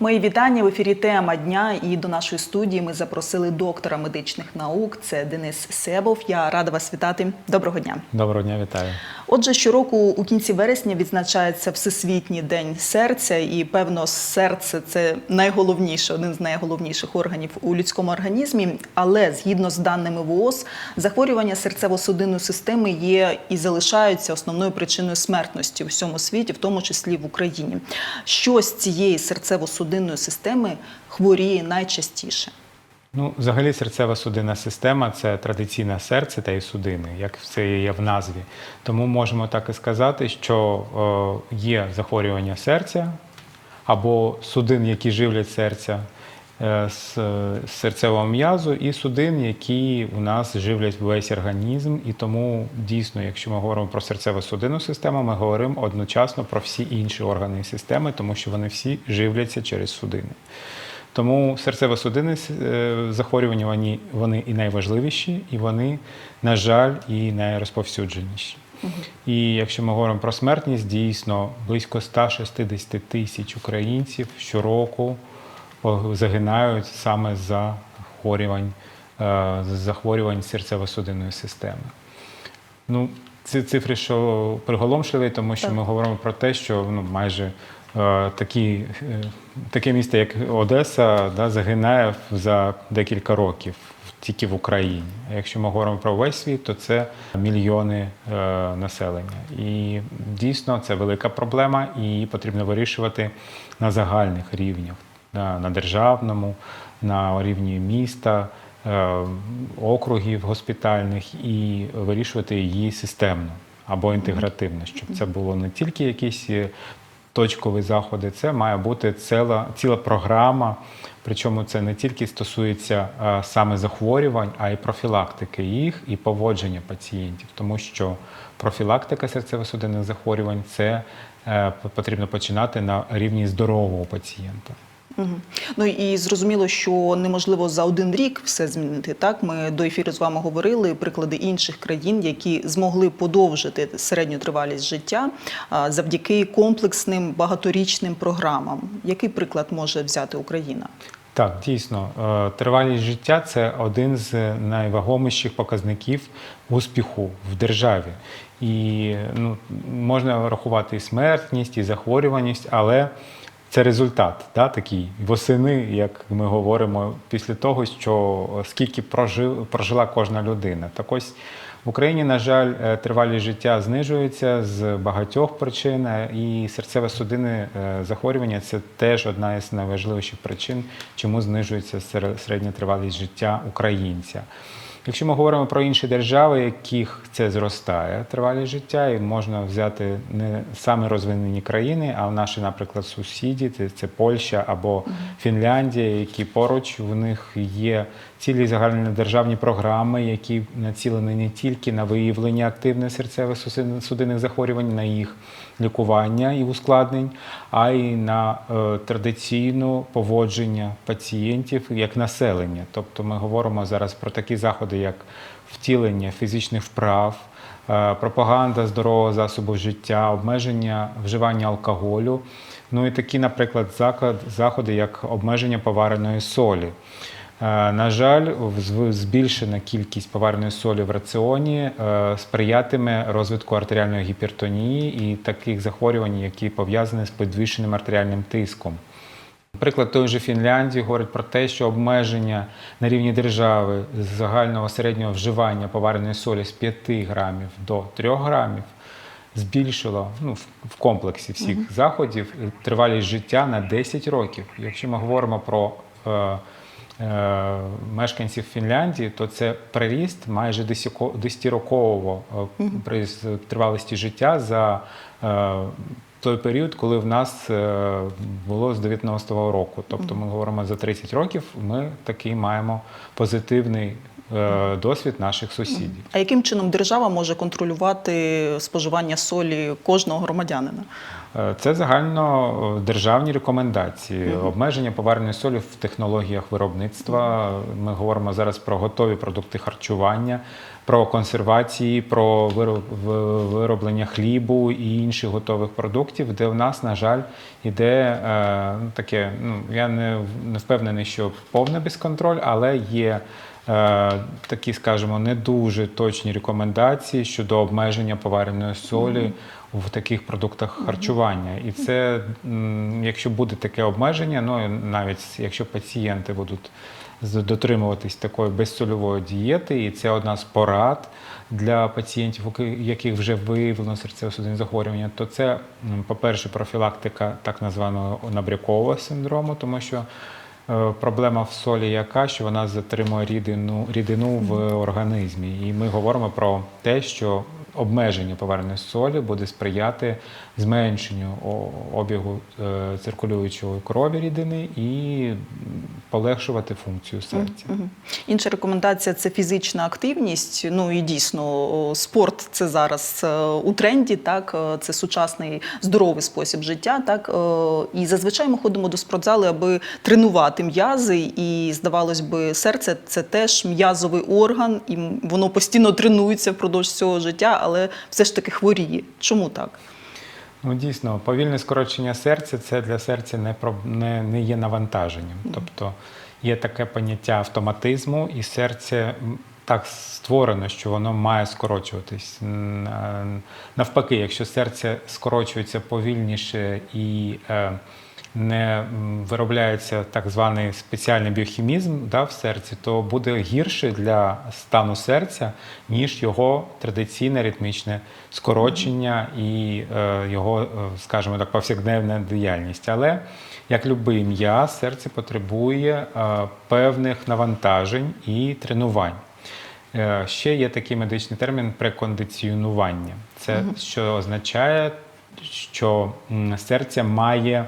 Мої вітання в ефірі тема дня. І до нашої студії ми запросили доктора медичних наук. Це Денис Себов. Я рада вас вітати. Доброго дня. Доброго дня, вітаю. Отже, щороку у кінці вересня відзначається Всесвітній день серця, і певно, серце це найголовніше, один з найголовніших органів у людському організмі. Але згідно з даними ВООЗ, захворювання серцево-судинної системи є і залишаються основною причиною смертності у всьому світі, в тому числі в Україні. Що з цієї серцево-судинної системи хворіє найчастіше? Ну, взагалі, серцева судинна система це традиційне серце та і судини, як це є в назві. Тому можемо так і сказати, що е, є захворювання серця або судин, які живлять серця е, з з серцевого м'язу, і судин, які у нас живлять весь організм. І тому дійсно, якщо ми говоримо про серцево-судинну систему, ми говоримо одночасно про всі інші органи системи, тому що вони всі живляться через судини. Тому серцево-судинні е, захворювання вони, вони і найважливіші, і вони, на жаль, і найрозповсюдженіші. І якщо ми говоримо про смертність, дійсно близько 160 тисяч українців щороку загинають саме за захворювань, е, захворювань серцево-судинної системи. Ну, ці цифри, що приголомшливі, тому що Так. ми говоримо про те, що ну, майже е, такі, е, таке місто, як Одеса, да, загинає за декілька років тільки в Україні. А якщо ми говоримо про весь світ, то це мільйони е, населення. І дійсно це велика проблема, і її потрібно вирішувати на загальних рівнях, на, на державному, на рівні міста е, округів госпітальних і вирішувати її системно або інтегративно, щоб це було не тільки якісь е, точкові заходи, це має бути ціла, ціла програма. Причому це не тільки стосується е, саме захворювань, а й профілактики їх і поводження пацієнтів, тому що профілактика серцево-судинних захворювань це е, потрібно починати на рівні здорового пацієнта. Ну і зрозуміло, що неможливо за один рік все змінити. Так, ми до ефіру з вами говорили приклади інших країн, які змогли подовжити середню тривалість життя завдяки комплексним багаторічним програмам. Який приклад може взяти Україна? Так, дійсно, Е, тривалість життя це один з найвагоміших показників успіху в державі. І ну, можна рахувати і смертність, і захворюваність, але це результат да, такий восени, як ми говоримо, після того, що скільки прожив, прожила кожна людина. Так ось в Україні, на жаль, е, тривалість життя знижується з багатьох причин, е, і серцево-судинне е, захворювання це теж одна із найважливіших причин, чому знижується середня тривалість життя українця. Якщо ми говоримо про інші держави, яких це зростає тривалість життя, і можна взяти не саме розвинені країни, а наші, наприклад, сусіді, це, це Польща або Фінляндія, які поруч в них є цілі загальнодержавні програми, які націлені не тільки на виявлення активних серцево-судинних захворювань, на їх лікування і ускладнень, а й на е, традиційне поводження пацієнтів як населення. Тобто ми говоримо зараз про такі заходи, як втілення фізичних вправ, е, пропаганда здорового засобу життя, обмеження вживання алкоголю. Ну і такі, наприклад, заходи, як обмеження повареної солі. Е, На жаль, збільшена кількість повареної солі в раціоні е, сприятиме розвитку артеріальної гіпертонії і таких захворювань, які пов'язані з підвищеним артеріальним тиском. Наприклад, той же Фінляндії говорить про те, що обмеження на рівні держави з загального середнього вживання повареної солі з 5 грамів до 3 грамів збільшило ну, в- комплексі всіх заходів тривалість життя на 10 років. Якщо ми говоримо про е, мешканців Фінляндії, то це приріст майже 10-рокового при тривалості життя за е, той період, коли в нас е, було з 19-го року. Тобто ми говоримо за 30 років, ми такий маємо позитивний е, досвід наших сусідів. А яким чином держава може контролювати споживання солі кожного громадянина? Е, Це загально державні рекомендації. Обмеження повареної солі в технологіях виробництва. Ми говоримо зараз про готові продукти харчування, про консервації, про вироб- вироблення хлібу і інших готових продуктів, де в нас, на жаль, іде е, ну, таке. Ну я не, не впевнений, що повний безконтроль, але є. е, Такі, скажімо, не дуже точні рекомендації щодо обмеження повареної солі в таких продуктах харчування. І це, якщо буде таке обмеження, ну навіть якщо пацієнти будуть дотримуватись такої безсольової дієти, і це одна з порад для пацієнтів, у яких вже виявлено серцево-судинне захворювання, то це, по-перше, профілактика так званого набрякового синдрому, тому що Е, Проблема в солі яка, що вона затримує рідину, рідину в організмі. І ми говоримо про те, що обмеження повернення солі буде сприяти зменшенню обігу е, циркулюючої крові рідини і полегшувати функцію серця. Інша рекомендація це фізична активність. Ну і дійсно, спорт це зараз е, у тренді, так е, це сучасний здоровий спосіб життя. Так і зазвичай ми ходимо до спортзали, аби тренувати м'язи. І здавалось би, серце це теж м'язовий орган, і воно постійно тренується впродовж цього життя, але все ж таки хворіє. Чому так? Ну, дійсно, повільне скорочення серця це для серця не, не, не є навантаженням. Тобто є таке поняття автоматизму, і серце так створено, що воно має скорочуватись. Навпаки, якщо серце скорочується повільніше і е, не виробляється так званий спеціальний біохімізм да, в серці, то буде гірше для стану серця, ніж його традиційне ритмічне скорочення і е, його, е, скажімо так, повсякденна діяльність. Але як любий м'яз, серце потребує е, певних навантажень і тренувань. Е, Ще є такий медичний термін прекондиціонування. Це що означає, що серце має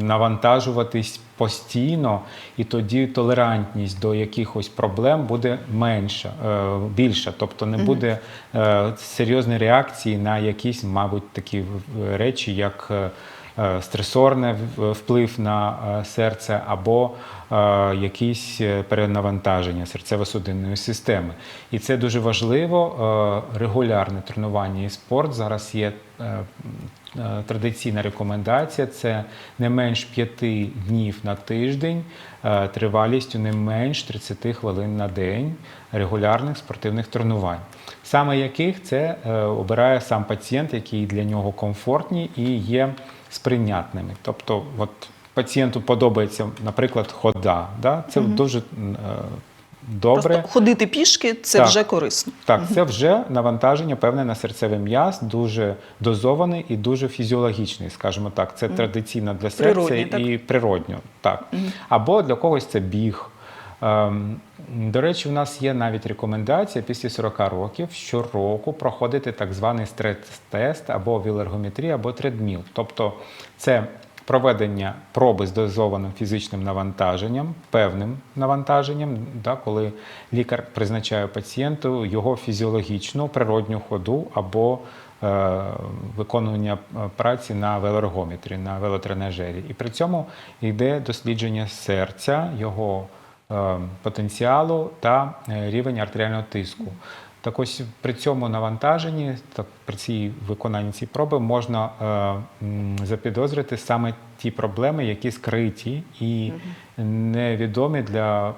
навантажуватись постійно, і тоді толерантність до якихось проблем буде менша, е, більша. Тобто не буде е, серйозної реакції на якісь, мабуть, такі речі, як е, е, стресорний вплив на е, серце або е, якісь е, перенавантаження серцево-судинної системи. І це дуже важливо. е, Регулярне тренування і спорт зараз є. е, е, Традиційна рекомендація це не менш 5 днів на тиждень, е, тривалістю не менш 30 хвилин на день регулярних спортивних тренувань. Саме яких це е, обирає сам пацієнт, які для нього комфортні і є сприйнятними. Тобто, от пацієнту подобається, наприклад, хода. Да? Це дуже е, добре. Просто ходити пішки це Так. вже корисно. Так, це вже навантаження певне на серцевий м'яз, дуже дозований і дуже фізіологічний, скажімо так. Це традиційно для серця Природній, так? і природньо. Так. Або для когось це біг. Ем, До речі, у нас є навіть рекомендація після 40 років щороку проходити так званий стрес-тест або вілергометрія, або тредміл. Тобто це проведення проби з дозованим фізичним навантаженням, певним навантаженням, да, коли лікар призначає пацієнту його фізіологічну природню ходу або е, виконування е, праці на велоергометрі, на велотренажері. І при цьому йде дослідження серця, його потенціалу та е, рівень артеріального тиску. Так ось при цьому навантаженні, так при цій виконанні цієї проби можна е, запідозрити саме ті проблеми, які скриті і невідомі для е,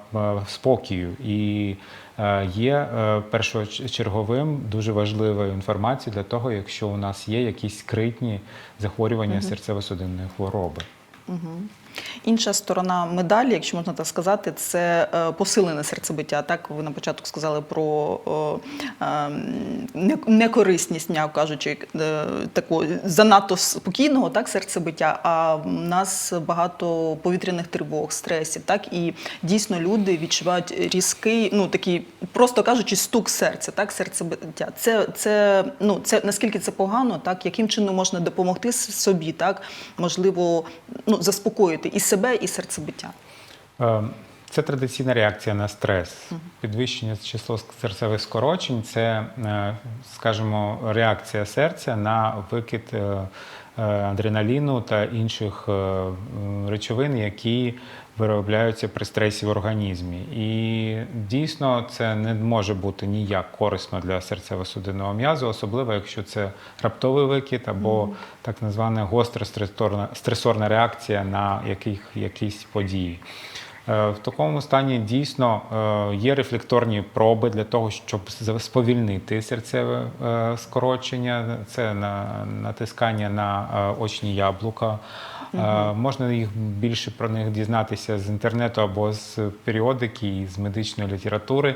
спокою. І е, є е, першочерговим дуже важливою інформацією для того, якщо у нас є якісь скритні захворювання серцево-судинної хвороби. Інша сторона медалі, якщо можна так сказати, це е, посилене серцебиття. Так ви на початку сказали про е, не- некорисність, м'яко кажучи, е, такого занадто спокійного так серцебиття. А в нас багато повітряних тривог, стресів. Так і дійсно люди відчувають різкий, ну такий, просто кажучи, стук серця, так серцебиття. Це, це ну це наскільки це погано, так яким чином можна допомогти собі, так можливо, ну заспокоїти і себе, і серцебиття. Е, Це традиційна реакція на стрес. Підвищення число серцевих скорочень це, е, скажімо, реакція серця на викид е, адреналіну та інших е, речовин, які виробляються при стресі в організмі. І дійсно це не може бути ніяк корисно для серцево-судинного м'язу, особливо якщо це раптовий викид або так звана гостра стресорна, стресорна реакція на яких, якісь події. Е, В такому стані дійсно е, є рефлекторні проби для того, щоб сповільнити серцеве е, скорочення. Це на натискання на очні яблука. Е, Можна їх більше про них дізнатися з інтернету або з періодики з медичної літератури.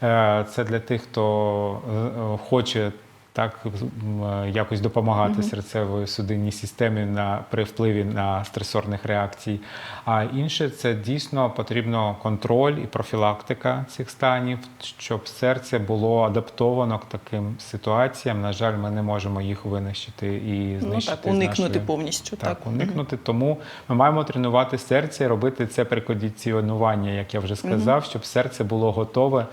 Це для тих, хто хоче так е, якось допомагати серцевої судинній системі на при впливі на стресорних реакцій. А інше це дійсно потрібно контроль і профілактика цих станів, щоб серце було адаптовано к таким ситуаціям. На жаль, ми не можемо їх винищити і Ну знищити. так, уникнути нашої- повністю. так, Так, уникнути. Тому ми маємо тренувати серце і робити це при прикондиціонування, як я вже сказав, щоб серце було готове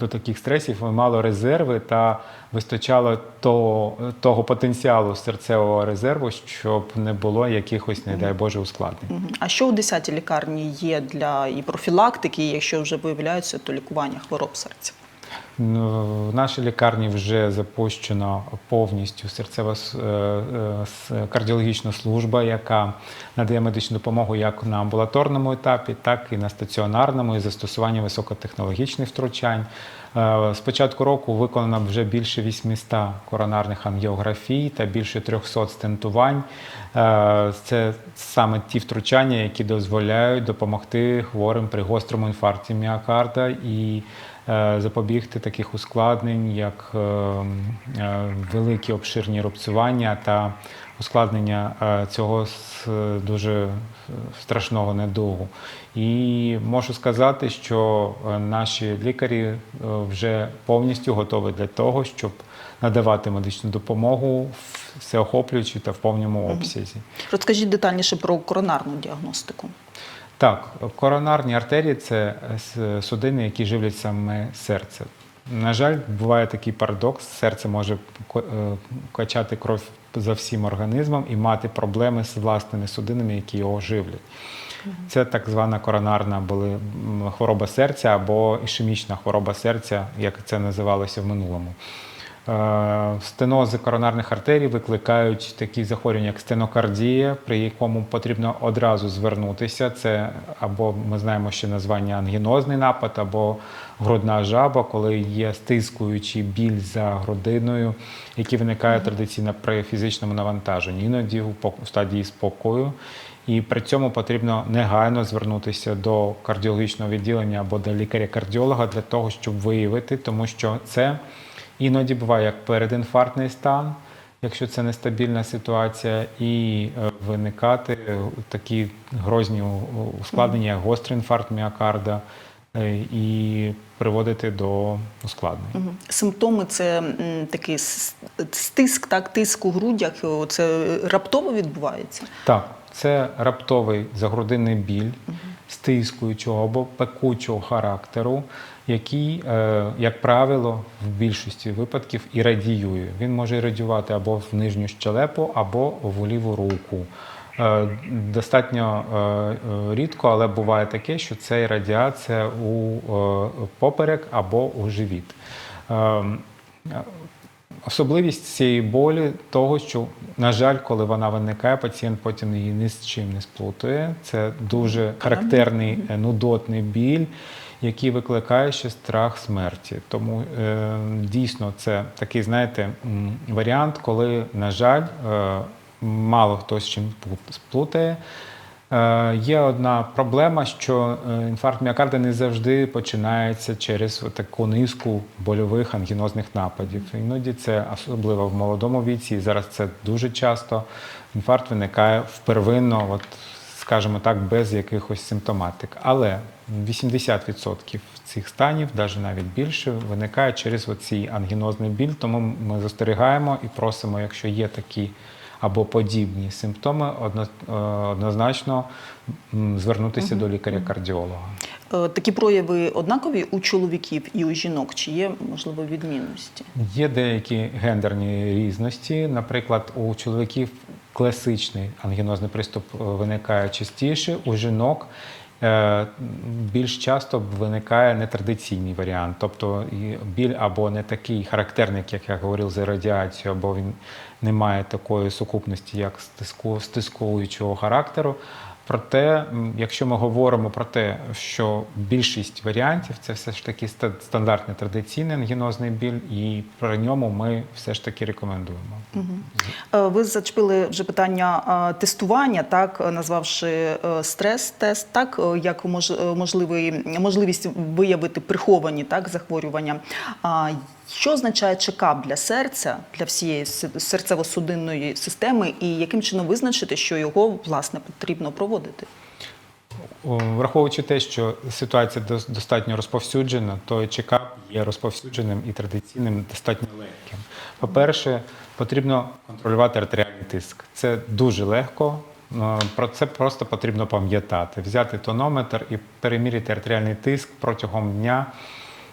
до таких стресів, ми мало резерви та вистачало того, того потенціалу серцевого резерву, щоб не було якихось, не дай Боже, ускладнень. А що у 10-й лікарні є для і профілактики, якщо вже виявляються, то лікування хвороб серця? Ну, В нашій лікарні вже запущено повністю серцева е, е, кардіологічна служба, яка надає медичну допомогу як на амбулаторному етапі, так і на стаціонарному і застосування високотехнологічних втручань. Е, З початку року виконано вже більше 800 коронарних ангіографій та більше 300 стентувань. Це саме ті втручання, які дозволяють допомогти хворим при гострому інфаркті міокарда і запобігти таких ускладнень, як е, е, великі обширні рубцювання та ускладнення е, цього дуже е, страшного недугу. І можу сказати, що е, наші лікарі е, вже повністю готові для того, щоб надавати медичну допомогу всеохоплюючи та в повному обсязі. Розкажіть детальніше про коронарну діагностику. Так, коронарні артерії це судини, які живлять саме серце. На жаль, буває такий парадокс: серце може е, качати кров за всім організмом і мати проблеми з власними судинами, які його живлять. Це так звана коронарна хвороба серця або ішемічна хвороба серця, як це називалося в минулому. Е, Стенози коронарних артерій викликають такі захворювання, як стенокардія, при якому потрібно одразу звернутися. Це або ми знаємо ще названня ангінозний напад, або грудна жаба, коли є стискуючий біль за грудиною, який виникає традиційно при фізичному навантаженні, іноді у стадії спокою. І при цьому потрібно негайно звернутися до кардіологічного відділення або до лікаря-кардіолога для того, щоб виявити, тому що це іноді буває як передінфарктний стан, якщо це нестабільна ситуація, і е, виникати такі грозні ускладнення, як гострий інфаркт міокарда, е, і приводити до ускладнень. Симптоми це такий стиск, так, тиск у грудях. Це раптово відбувається. Так, це раптовий загрудинний біль стискуючого або пекучого характеру, який, е, як правило, в більшості випадків і радіює. Він може радіювати або в нижню щелепу, або в ліву руку. Е, Достатньо е, рідко, але буває таке, що це радіація у поперек або у живіт. Особливість цієї болі того, що, на жаль, коли вона виникає, пацієнт потім її ні з чим не сплутує. Це дуже характерний нудотний біль, який викликає ще страх смерті. Тому е, дійсно це такий, знаєте, варіант, коли, на жаль, е, мало хто з чим сплутає. Е, Є одна проблема, що е, інфаркт міокарда не завжди починається через таку низку больових ангінозних нападів. Іноді це особливо в молодому віці, і зараз це дуже часто. Інфаркт виникає впервинно, от, скажімо так, без якихось симптоматик. Але 80% цих станів, навіть навіть більше, виникає через оцей ангінозний біль. Тому ми застерігаємо і просимо, якщо є такі або подібні симптоми, е, однозначно звернутися до лікаря-кардіолога. Е, Такі прояви однакові у чоловіків і у жінок, чи є можливо відмінності? Є деякі гендерні різності. Наприклад, у чоловіків класичний ангінозний приступ е, виникає частіше, у жінок е, більш часто виникає нетрадиційний варіант, тобто біль або не такий характерний, як я говорив за радіацію, або він не має такої сукупності, як стиску, стискуючого характеру. Проте, якщо ми говоримо про те, що більшість варіантів це все ж таки ста- стандартний традиційний ангінозний біль, і при ньому ми все ж таки рекомендуємо. Е, Ви зачепили вже питання е, тестування, так е, назвавши стрес-тест, так як мож, можливий можливість виявити приховані так захворювання. Що означає чекап для серця, для всієї серцево-судинної системи, і яким чином визначити, що його власне потрібно проводити? О, Враховуючи те, що ситуація достатньо розповсюджена, то чекап є розповсюдженим і традиційним достатньо легким. По-перше, потрібно контролювати артеріальний тиск. Це дуже легко. Про це просто потрібно пам'ятати. Взяти тонометр і переміряти артеріальний тиск протягом дня.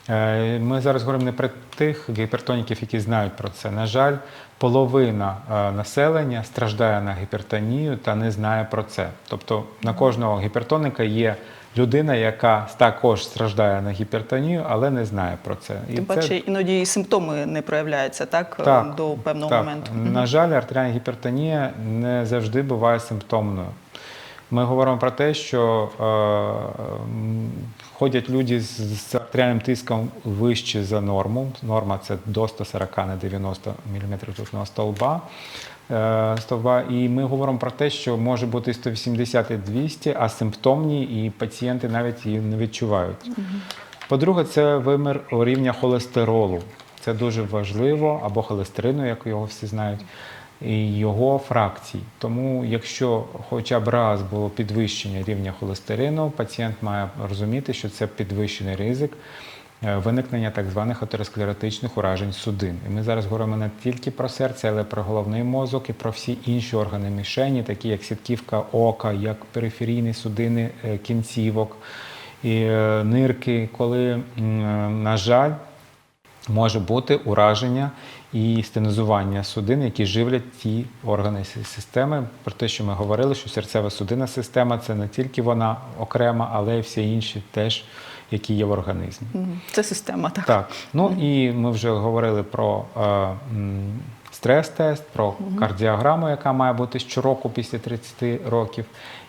Е, Ми зараз говоримо не про тих гіпертоніків, які знають про це. На жаль, половина е, населення страждає на гіпертонію та не знає про це. Тобто на кожного гіпертоника є людина, яка також страждає на гіпертонію, але не знає про це. І Тим це- паче іноді і симптоми не проявляються так, е, так, до певного так. моменту. На жаль, артеріальна гіпертонія не завжди буває симптомною. Ми говоримо про те, що е, ходять люди з, артеріальним тиском вище за норму. Норма це до 140 на 90 мм ртутного стовба. е, Стовба, і ми говоримо про те, що може бути 180 і 200, а симптомні, і пацієнти навіть її не відчувають. По-друге, це вимір рівня холестеролу. Це дуже важливо, або холестерину, як його всі знають, його фракцій. Тому, якщо хоча б раз було підвищення рівня холестерину, пацієнт має розуміти, що це підвищений ризик е, виникнення так званих атеросклеротичних уражень судин. І ми зараз говоримо не тільки про серце, але про головний мозок і про всі інші органи мішені, такі як сітківка ока, як периферійні судини е, кінцівок і е, нирки, коли, на жаль, може бути ураження і стенозування судин, які живлять ті органи системи. Про те, що ми говорили, що серцева судинна система це не тільки вона окрема, але й всі інші теж, які є в організмі. Це система, так. Так, ну і ми вже говорили про е, стрес-тест, про кардіограму, яка має бути щороку після 30 років.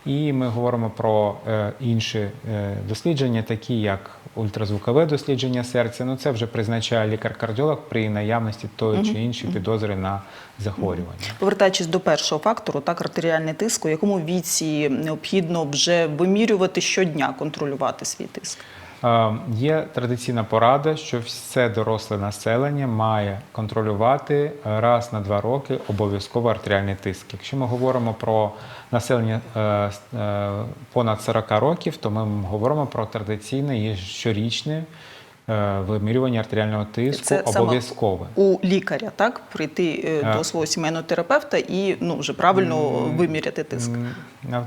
І ми говоримо про е, інші е, дослідження, такі як ультразвукове дослідження серця. Ну це вже призначає лікар-кардіолог при наявності тої чи іншої підозри на захворювання. Повертаючись до першого фактору, так артеріальний тиск, у якому віці необхідно вже вимірювати щодня, контролювати свій тиск. Е, Є традиційна порада, що все доросле населення має контролювати раз на два роки обов'язково артеріальний тиск. Якщо ми говоримо про населення е, е, понад 40 років, то ми говоримо про традиційне і щорічне вимірювання артеріального тиску обов'язкове. У лікаря, так, прийти до свого сімейного терапевта і ну, вже правильно виміряти тиск.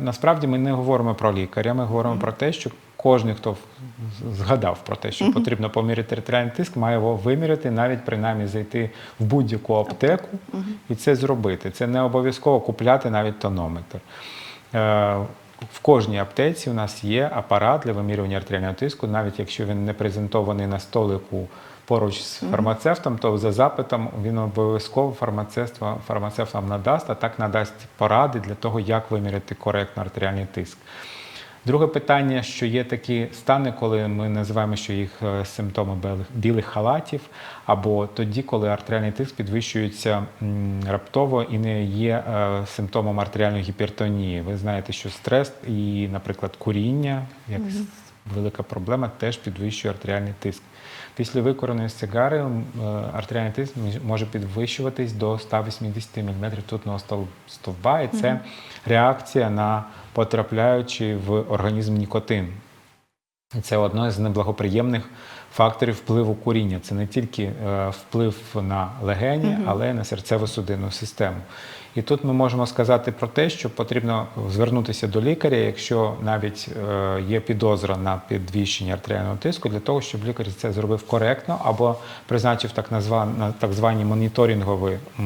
Насправді ми не говоримо про лікаря, ми говоримо про те, що кожен, хто згадав про те, що потрібно поміряти артеріальний тиск, має його виміряти, навіть принаймні зайти в будь-яку аптеку і це зробити. Це не обов'язково купляти навіть тонометр. Е, В кожній аптеці у нас є апарат для вимірювання артеріального тиску, навіть якщо він не презентований на столику поруч з фармацевтом, то за запитом він обов'язково фармацевт, фармацевт вам надасть, а так надасть поради для того, як виміряти коректно артеріальний тиск. Друге питання, що є такі стани, коли ми називаємо, що їх е, симптоми білих, білих халатів, або тоді, коли артеріальний тиск підвищується раптово і не є е, симптомом артеріальної гіпертонії. Ви знаєте, що стрес і, наприклад, куріння, як велика проблема, теж підвищує артеріальний тиск. Після викореної сигари е, артеріальний тиск може підвищуватись до 180 мм тутного стов- стовба, і це реакція на потрапляючий в організм нікотин. Це одне з неблагоприємних факторів впливу куріння. Це не тільки е, вплив на легені, але й на серцево-судинну систему. І тут ми можемо сказати про те, що потрібно звернутися до лікаря, якщо навіть е, є підозра на підвищення артеріального тиску, для того, щоб лікар це зробив коректно або призначив так звані моніторингові е,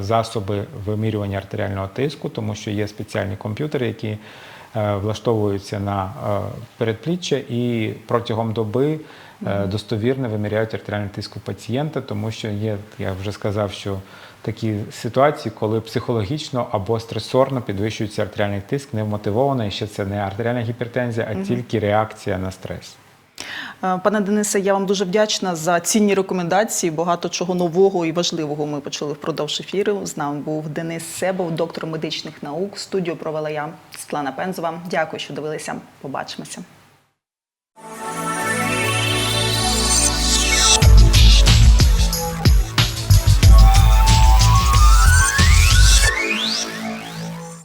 засоби вимірювання артеріального тиску, тому що є спеціальні комп'ютери, які влаштовуються на е, передпліччя і протягом доби е, достовірно виміряють артеріальний тиск у пацієнта, тому що є, я вже сказав, що такі ситуації, коли психологічно або стресорно підвищується артеріальний тиск, не вмотивовано, і ще це не артеріальна гіпертензія, а тільки реакція на стрес. Е, Пане Денисе, я вам дуже вдячна за цінні рекомендації. Багато чого нового і важливого ми почули впродовж ефіру. З нами був Денис Себов, доктор медичних наук. Студію провела я Світлана Пензова. Дякую, що дивилися. Побачимося.